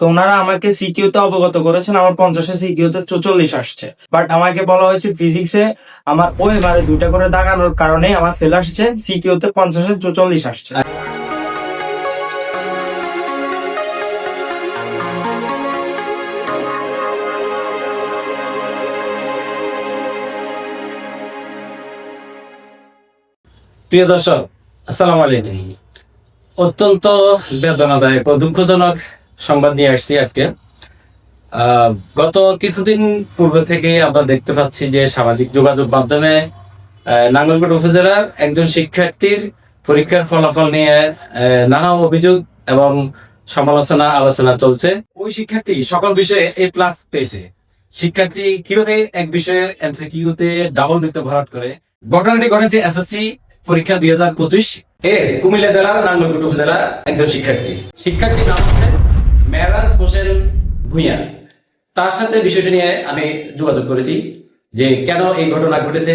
তো ওনারা আমাকে সিকিউ তে অবগত করেছেন, আমার পঞ্চাশে সিকিউ তে চল্লিশ আসছে। বাট আমাকে বলা হয়েছে ফিজিক্সে আমার ওই বারে দুইটা করে দাগানোর কারণে আমার ফেল আসছে সিকিউ তে পঞ্চাশে চল্লিশ আসছে। প্রিয় দর্শক, আসসালামু আলাইকুম। অত্যন্ত বেদনাদায়ক ও দুঃখজনক সংবাদ নিয়ে আসছি আজকে। গত কিছুদিন পূর্বে থেকে আমরা দেখতে পাচ্ছি যে সামাজিক যোগাযোগ মাধ্যমে নাঙ্গলকোট উপজেলার একজন শিক্ষার্থীর পরীক্ষার ফলাফল নিয়ে নানা অভিযোগ এবং সমালোচনা, আলোচনা চলছে। ওই শিক্ষার্থী সকল বিষয়ে এ প্লাস পেয়েছে। শিক্ষার্থী কীভাবে এক বিষয়ে এমসিকিউতে ডাবল বৃত্ত ভরাট করে? ঘটনাটি ঘটেছে এসএসসি পরীক্ষা দুই হাজার পঁচিশ এ কুমিল্লা জেলার নাঙ্গলকোট উপজেলার একজন শিক্ষার্থী। শিক্ষার্থী নাম হচ্ছে মেহরাজ হোসেন ভুঁইয়া। তার সাথে বিষয়টি নিয়ে আমি যোগাযোগ করেছি যে কেন এই ঘটনা ঘটেছে,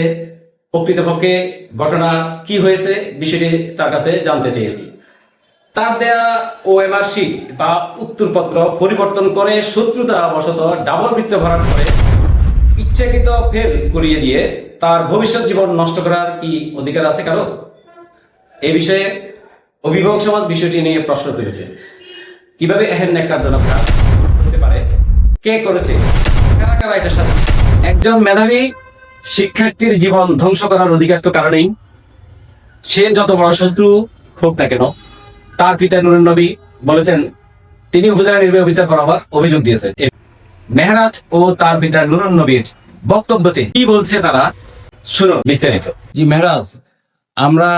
প্রকৃতপক্ষে ঘটনা কি হয়েছে, বিষয়টি তার কাছে জানতে চেয়েছি। তার দেয়া ওএমআর শিট বা উত্তরপত্র পরিবর্তন করে শত্রুতা বশত ডাবল বৃত্ত ভরাট করে ইচ্ছাকৃত ফেল করিয়ে দিয়ে তার ভবিষ্যৎ জীবন নষ্ট করার কি অধিকার আছে কারও? এ বিষয়ে অভিভাবক সমাজ বিষয়টি নিয়ে প্রশ্ন তুলেছে। কীভাবে এহেন ন্যাক্কারজনক কাজ হতে পারে? কে করেছে? কারা কারা এটার সাথে? একজন মেধাবী শিক্ষার্থীর জীবন ধ্বংস করার অধিকার তো কারণেই। সে যত বড় শত্রু হোক না কেন, তার পিতা নুরুন নবী বলেছেন, তিনি উপজেলা নির্বাহী অফিসার বরাবর অভিযোগ দিয়েছেন। মেহরাজ ও তার পিতা নুরুন নবীর বক্তব্যতে কি বলছে তারা? শুনুন বিস্তারিত। জি, মেহরাজ আমরা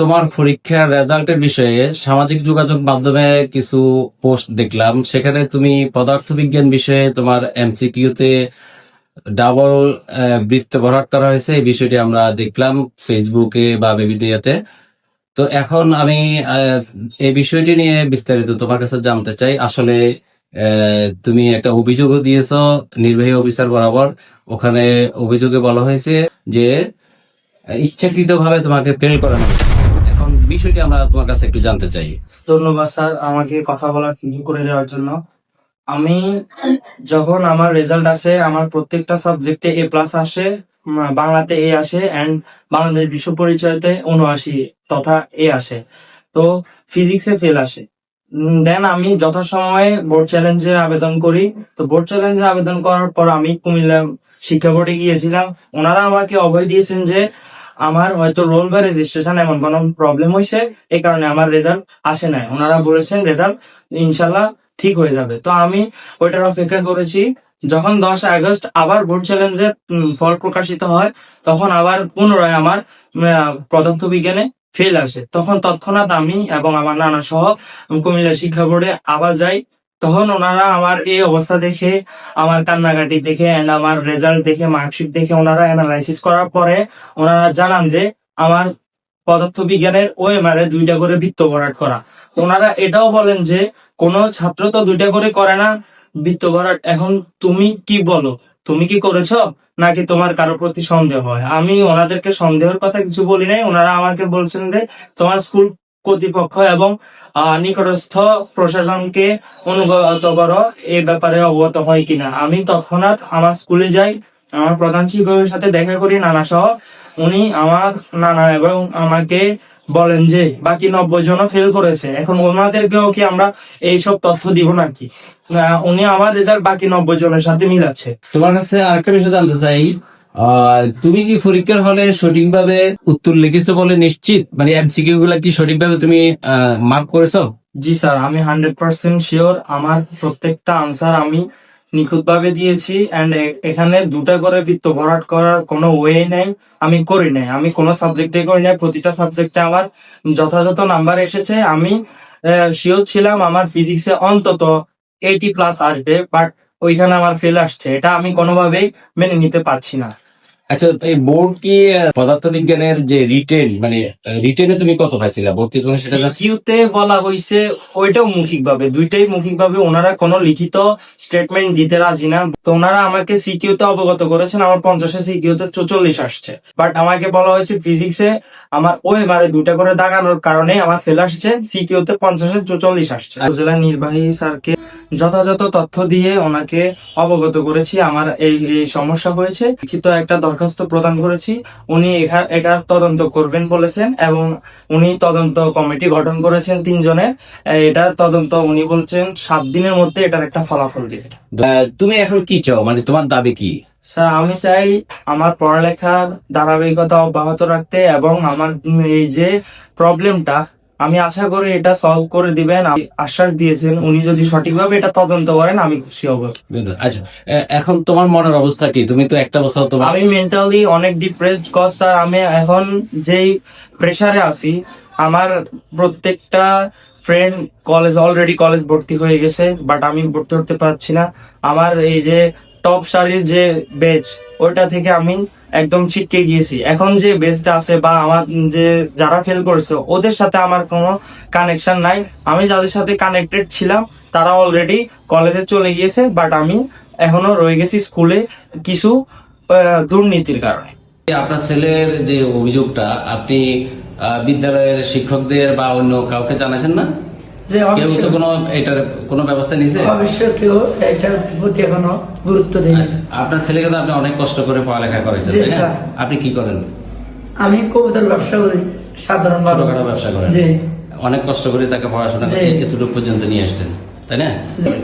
তোমার পরীক্ষার রেজাল্টের বিষয়ে সামাজিক যোগাযোগ মাধ্যমে কিছু পোস্ট দেখলাম। সেখানে তুমি পদার্থবিজ্ঞান বিষয়ে তোমার এমসিকিউতে ডাবল বৃত্ত ভরাট করা হয়েছে। এই বিষয়টি আমরা দেখলাম ফেসবুকে বা বিভিডিওতে তো এখন আমি এই বিষয়টি নিয়ে বিস্তারিত তোমার কাছে জানতে চাই। আসলে তুমি একটা অভিযোগও দিয়েছ, নির্বাহী অফিসার বরাবর। ওখানে অভিযোগে বলা হয়েছে যে ইচ্ছাকৃত ভাবে তোমাকে ফেল করানো এখন বিষয়টি আমরা তোমার কাছে একটু জানতে চাই। ধন্যবাদ, স্যার, আমাকে কথা বলার সুযোগ করে দেওয়ার জন্য। আমি যখন আমার রেজাল্ট আসে, আমার প্রত্যেকটা সাবজেক্টে এ প্লাস আসে বাংলাতে এ আসে এন্ড বাংলাদেশ বিশ্ব পরিচয়তে উনআশি তথা এ আসে। তো ফিজিক্সে ফেল আসে। দেন আমি যথাসময়ে বোর্ড চ্যালেঞ্জের আবেদন করি। তো বোর্ড চ্যালেঞ্জের আবেদন করার পর আমি কুমিল্লা শিক্ষা বোর্ডে গিয়েছিলাম। ওনারা আমাকে অভয় দিয়েছেন যে আমার হয়তো রোল বা রেজিস্ট্রেশন এমন কোনো প্রবলেম হয়েছে এই কারণে আমার রেজাল্ট আসে নাই। ওনারা বলেছেন রেজাল্ট ইনশাল্লাহ ঠিক হয়ে যাবে। তো আমি ওইটার অপেক্ষা করেছি, যখন দশ আগস্ট আবার বোর্ড চ্যালেঞ্জের ফল প্রকাশিত হয়, তখন আবার পুনরায় আমার পদার্থ বিজ্ঞানে ফেল আসে। তখন তৎক্ষণাৎ আমি এবং আমার নানা সহ কুমিল্লা শিক্ষা বোর্ডে আবার যাই। তখন ওনারা আমার এই অবস্থা দেখে, আমার কান্নাকাটি দেখে, and আমার রেজাল্ট দেখে মার্কশিট দেখে ওনারা অ্যানালাইসিস করার পরে ওনারা জানান যে, আমার পদার্থ বিজ্ঞানের ওএমআর এ দুইটা করে বৃত্ত ভরাট করা। ওনারা এটাও বলেন যে, কোনো ছাত্র তো দুইটা করে করে না। বৃত্ত ভরাট, এখন তুমি কি বলো? তুমি কি করেছ? নাকি তোমার কারও প্রতি সন্দেহ হয়? আমি ওনাদেরকে সন্দেহের কথা কিছু বলি নাই। ওনারা আমাকে বলছেন যে, তোমার স্কুল কর্তৃপক্ষ এবং নিকটস্থ প্রশাসনকে অনুগত করো এই ব্যাপারে অবগত হয় কিনা। আমি তৎক্ষণাৎ আমার স্কুলে যাই, আমার প্রধান শিক্ষকের সাথে দেখা করি নানা সহ উনি আমার নানা এবং আমাকে বলেন যে, বাকি নব্বই জনও ফেল করেছে। এখন ওনাদেরকেও কি আমরা এইসব তথ্য দিব নাকি? উনি আমার রেজাল্ট বাকি নব্বই জনের সাথে মিলাচ্ছে। তোমার কাছে আরেকটা বিষয় জানতে চাই। তুমি কি পরীক্ষার হলে সঠিকভাবে উত্তর লিখেছো বলে নিশ্চিত? মানে এমসিকিউ গুলা কি সঠিকভাবে তুমি মার্ক করেছ? জি স্যার, আমি হান্ড্রেড পার্সেন্ট শিওর। আমার প্রত্যেকটা আনসার আমি নিখুঁতভাবে দিয়েছি এন্ড এখানে দুটা করে বৃত্ত ভরাট করার কোনো ওয়ে নাই। আমি করি নাই। আমি কোনো সাবজেক্টে করি নাই। প্রতিটা সাবজেক্টে আমার যথাযথ নাম্বার এসেছে। আমি শিওর ছিলাম আমার ফিজিক্সে অন্তত এইটি প্লাস আসবে বাট ওইখানে আমার ফেল আসছে। এটা আমি কোনোভাবেই মেনে নিতে পারছি না। আচ্ছা এই বোর্ড কি পদার্থবিজ্ঞানের যে রিটেন মানে রিটেনে তুমি কত পাইছিলা? বোর্ড কি তুমি সেটা কিউতে বলা হয়েছে ওইটাও মৌখিক ভাবে দুইটাই মৌখিক ভাবে ওনারা কোনো লিখিত স্টেটমেন্ট দিতে রাজি না। তো ওনারা আমাকে সিকিউতে অবগত করেছেন আমার পঞ্চাশে সিকিউতে চল্লিশ আসছে। বাট আমাকে বলা হয়েছে ফিজিক্সে আমার ওই বারে দুইটা করে দাগানোর কারণে আমার ফেল আসছে সিকিউতে পঞ্চাশে চল্লিশ আসছে। উপজেলা নির্বাহী স্যারকে? যথাযথ তথ্য দিয়ে ওনাকে অবগত করেছি। আমার এই এই সমস্যা হয়েছে। লিখিত একটা দরখাস্ত প্রদান করেছি। উনি এটার তদন্ত করবেন বলেছেন এবং উনি তদন্ত কমিটি গঠন করেছেন তিনজনের। এটা তদন্ত উনি বলছেন সাত দিনের মধ্যে এটার একটা ফলাফল আহ, তুমি এখন কি চাও? মানে তোমার দাবি কি? স্যার আমি চাই আমার পড়ালেখার ধারাবাহিকতা অব্যাহত রাখতে এবং আমার এই যে প্রবলেমটা আমি আশা করি এটা সলভ করে দিবেন। আশ্বাস দিয়েছেন উনি যদি সঠিকভাবে এটা তদন্ত করেন আমি খুশি হব। আচ্ছা এখন তোমার মনের অবস্থা কি? তুমি তো একটা বছর তোমার আমি মেন্টালি অনেক ডিপ্রেসড কজ স্যার আমি এখন যেই প্রেসারে আছি আমার প্রত্যেকটা ফ্রেন্ড কলেজ অলরেডি কলেজ ভর্তি হয়ে গেছে বাট আমি ভর্তি হতে পারছি না। আমার এই যে টপ সারির যে বেচ ওইটা থেকে আমি একদম ছিটকে গিয়েছি। এখন যে বেচটা আছে বা আমার যে যারা ফেল করেছে, ওদের সাথে আমার কোনো কানেকশন নাই। আমি যাদের সাথে কানেক্টেড ছিলাম, তারা অলরেডি কলেজে চলে গিয়েছে বাট আমি এখনও রয়ে গেছি স্কুলে কিছু দুর্নীতির কারণে। আপনার ছেলের যে অভিযোগটা, আপনি বিদ্যালয়ের শিক্ষকদের বা অন্য কাউকে জানাছেন না? যে কেউ তো কোনো এটার কোনো ব্যবস্থা নিয়েছে? অবশ্যই কেউ এটার প্রতি এখনও গুরুত্ব দেয় আচ্ছা আপনার ছেলেকে তো আপনি অনেক কষ্ট করে পড়ালেখা করেছেন তাই না? আপনি কি করেন? আমি কবুতর ব্যবসা করি সাধারণ ছোটখাটো ব্যবসা করেন। জি। অনেক কষ্ট করে তাকে পড়াশোনা করে এতটুকু পর্যন্ত নিয়ে আসছেন তাই না?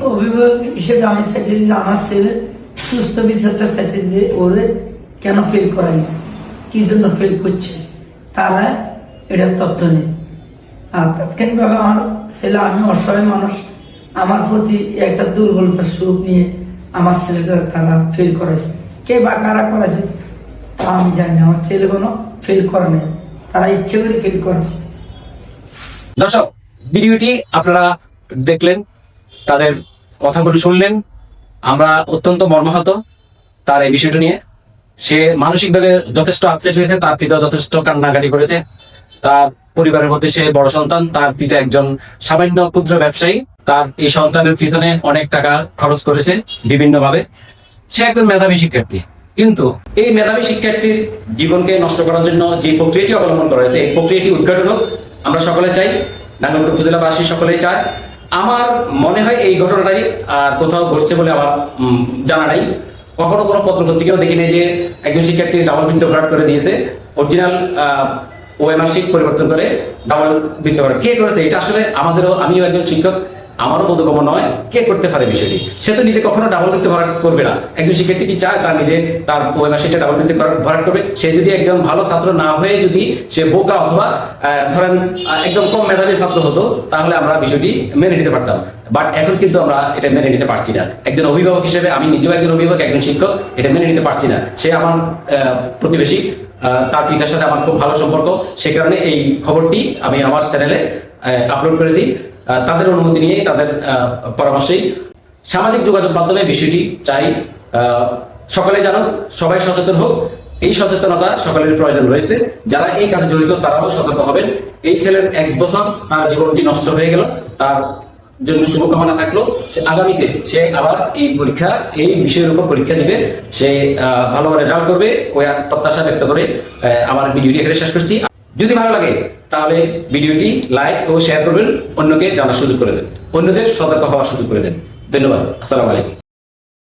অভিভাবক হিসেবে আমি চাইছি যে আমার ছেলে সুস্থ বিচারটা চাইছি যে ওরে কেন ফেল করাই কি জন্য ফেল করছে? তারা এটার তথ্য নেই। আর তাৎক্ষণিকভাবে আমার ছেলে আমি অসহায় মানুষ। আমার প্রতি একটা দুর্বলতার সুখ নিয়ে আমার ছেলেটা তারা ফেল করেছে। কে বা কারা করেছে, তা আমি জানি না। আমার ছেলে কোনো ফেল করে নাই। তারা ইচ্ছে করে ফেল করেছে। দর্শক, ভিডিওটি আপনারা দেখলেন, তাদের কথাগুলো শুনলেন। আমরা অত্যন্ত মর্মাহত তার এই বিষয়টা নিয়ে। সে মানসিকভাবে যথেষ্ট আপসেট হয়েছে, তার পিতা যথেষ্ট কান্নাকাটি করেছে। তার পরিবারের মধ্যে সে বড় সন্তান, তার পিতা একজন সামান্য ক্ষুদ্র ব্যবসায়ী, তার এই সন্তানের পিছনে অনেক টাকা খরচ করেছে বিভিন্নভাবে। সে একজন মেধাবী শিক্ষার্থী। কিন্তু এই মেধাবী শিক্ষার্থীর জীবনকে নষ্ট করার জন্য যে প্রক্রিয়াটি অবলম্বন করা হয়েছে, এই প্রক্রিয়াটি উদ্ঘাটন হোক, আমরা সকলে চাই নাঙ্গলকোট উপজেলাবাসী সকলেই চায়। আমার মনে হয় এই ঘটনাটাই আর কোথাও ঘটছে বলে আমার জানা নাই। কখনো কোনো পত্র পত্রিকাও দেখিনি যে একজন শিক্ষার্থী ডাবল বৃত্ত ভরাট করে দিয়েছে। অরিজিনাল শিট পরিবর্তন করে ডাবল বৃত্ত ভরাট কে করেছে? এটা আসলে আমাদেরও, আমিও একজন শিক্ষক, আমারও বোধগম্য নয় কে করতে পারে বিষয়টি। সে তো নিজে কখনো ডাবল বৃত্ত ভরাট করবে না। একজন শিক্ষার্থী কি চায়? তার নিজে তার ওএমআর শিটে ডাবল বৃত্ত ভরাট- করবে। সে যদি একজন ভালো ছাত্র না হয়ে যদি সে বোকা অথবা ধরেন একদম কম মেধাবী ছাত্র হতো, তাহলে আমরা বিষয়টি মেনে নিতে পারতাম। বাট এখন কিন্তু আমরা এটা মেনে নিতে পারছি না। একজন অভিভাবক হিসেবে আমি নিজেও একজন অভিভাবক, একজন শিক্ষক, এটা মেনে নিতে পারছি না। সে আমার প্রতিবেশী তার পিতার সাথে আমার খুব ভালো সম্পর্ক। সে কারণে এই খবরটি আমি আমার চ্যানেলে আপলোড করেছি। তাদের অনুমতি নিয়ে তাদের পরামর্শেই সামাজিক যোগাযোগ মাধ্যমে বিষয়টি চাই। সকলে জানুক, সবাই সচেতন হোক। এই সচেতনতা সকলের প্রয়োজন রয়েছে। যারা এই কাজে জড়িত, তারাও সতর্ক হবেন। এই ছেলের এক বছর তার জীবনটি নষ্ট হয়ে গেল। তার জন্য শুভকামনা থাকল। আগামীতে সে আবার এই পরীক্ষা, এই বিষয়ের উপর পরীক্ষা দিবে। সে ভালো রেজাল্ট করবে ওই প্রত্যাশা ব্যক্ত করে আমার ভিডিওটি এখানে শেষ করছি। যদি ভালো লাগে, তাহলে ভিডিওটি লাইক ও শেয়ার করবেন, অন্যকে জানার সুযোগ করে দেন। অন্যদের সতর্ক হওয়ার সুযোগ করে দেন। ধন্যবাদ। আসসালামু আলাইকুম।